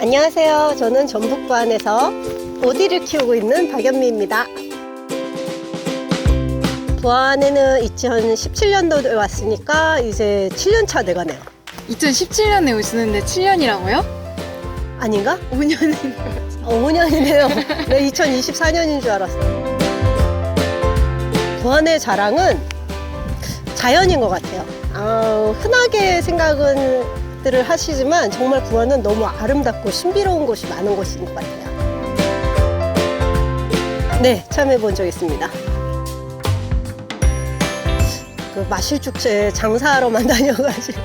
안녕하세요. 저는 전북 부안에서 오디를 키우고 있는 박연미입니다. 부안에는 2017년도에 왔으니까 이제 7년 차 돼가네요. 2017년에 오시는데 7년이라고요? 아닌가? 5년인 어, 5년이네요. 네, 2024년인 줄 알았어요. 부안의 자랑은 자연인 것 같아요. 아, 흔하게 생각은 들을 하시지만 정말 부안은 너무 아름답고 신비로운 곳이 많은 곳인 것 같아요. 네, 참여해 본 적 있습니다. 그 마실 축제 장사하러만 다녀가지고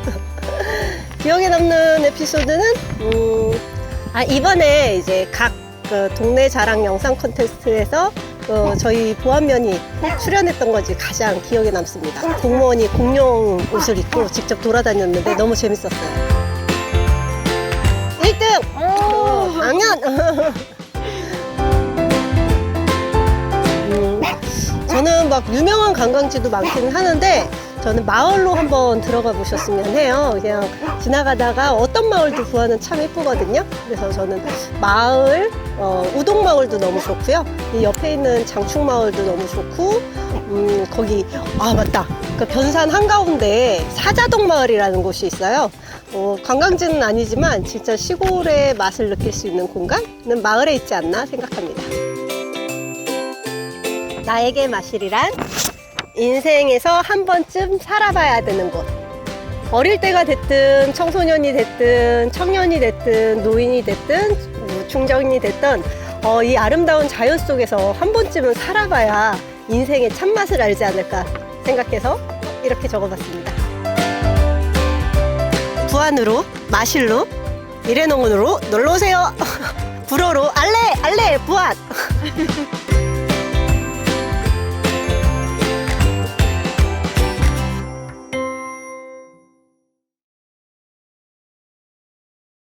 기억에 남는 에피소드는 음, 아 이번에 이제 각 그 동네 자랑 영상 콘테스트에서 어, 저희 보안면이 출연했던 것이 가장 기억에 남습니다. 공무원이 공룡 옷을 입고 직접 돌아다녔는데 너무 재밌었어요. 당연! 음, 저는 막 유명한 관광지도 많기는 하는데 저는 마을로 한번 들어가 보셨으면 해요. 그냥 지나가다가 어떤 마을도 구하는 참 예쁘거든요. 그래서 저는 마을, 어, 우동마을도 너무 좋고요. 이 옆에 있는 장충마을도 너무 좋고, 음, 거기, 아, 맞다. 그 변산 한가운데 사자동 마을이라는 곳이 있어요. 어, 관광지는 아니지만 진짜 시골의 맛을 느낄 수 있는 공간은 마을에 있지 않나 생각합니다. 나에게 마실이란 인생에서 한 번쯤 살아봐야 되는 곳. 어릴 때가 됐든 청소년이 됐든 청년이 됐든 노인이 됐든 뭐 중장이 됐든 어, 이 아름다운 자연 속에서 한 번쯤은 살아봐야 인생의 참맛을 알지 않을까 생각해서 이렇게 적어봤습니다. 부안으로 마실로 미래농원으로 놀러오세요. 불어로 알레 알레 부안.